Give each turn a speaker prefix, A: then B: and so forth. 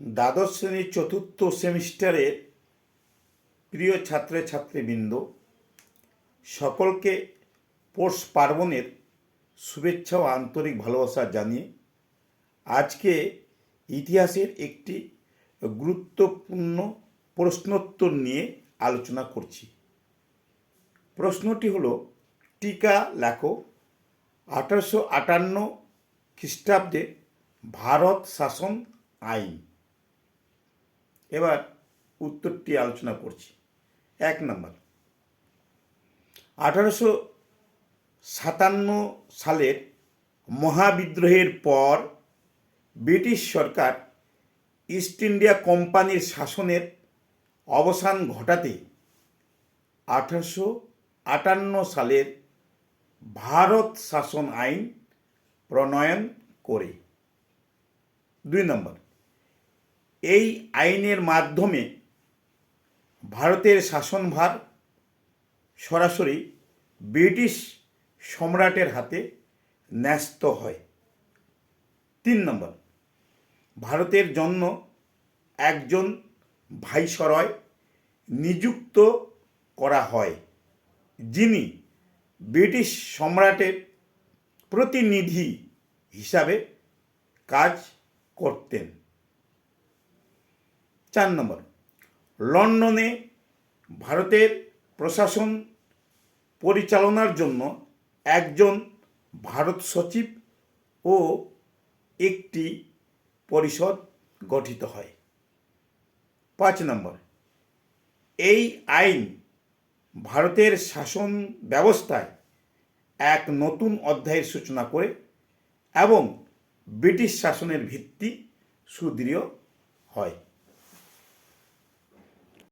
A: দ্বাদশ শ্রেণির চতুর্থ সেমিস্টারের প্রিয় ছাত্রছাত্রীবৃন্দ, সকলকে পৌষ পার্বণের শুভেচ্ছা ও আন্তরিক ভালোবাসা জানিয়ে আজকে ইতিহাসের একটি গুরুত্বপূর্ণ প্রশ্নোত্তর নিয়ে আলোচনা করছি। প্রশ্নটি হলো, টিকা লেখো, আঠারোশো আটান্ন খ্রিস্টাব্দে ভারত শাসন আইন। এবার উত্তরটি আলোচনা করছি। এক নম্বর। আঠারোশো সাতান্ন সালের মহাবিদ্রোহের পর ব্রিটিশ সরকার ইস্ট ইন্ডিয়া কোম্পানির শাসনের অবসান ঘটাতে আঠারোশো আটান্ন সালের ভারত শাসন আইন প্রণয়ন করে। দুই নম্বর। এই আইনের মাধ্যমে ভারতের শাসনভার সরাসরি ব্রিটিশ সম্রাটের হাতে ন্যস্ত হয়। তিন নম্বর, ভারতের জন্য একজন ভাইসরয় নিযুক্ত করা হয়, যিনি ব্রিটিশ সম্রাটের প্রতিনিধি হিসাবে কাজ করতেন। চার নম্বর। লন্ডনে ভারতের প্রশাসন পরিচালনার জন্য একজন ভারত সচিব ও একটি পরিষদ গঠিত হয়। পাঁচ নম্বর, এই আইন ভারতের শাসন ব্যবস্থায় এক নতুন অধ্যায়ের সূচনা করে এবং ব্রিটিশ শাসনের ভিত্তি সুদৃঢ় হয়।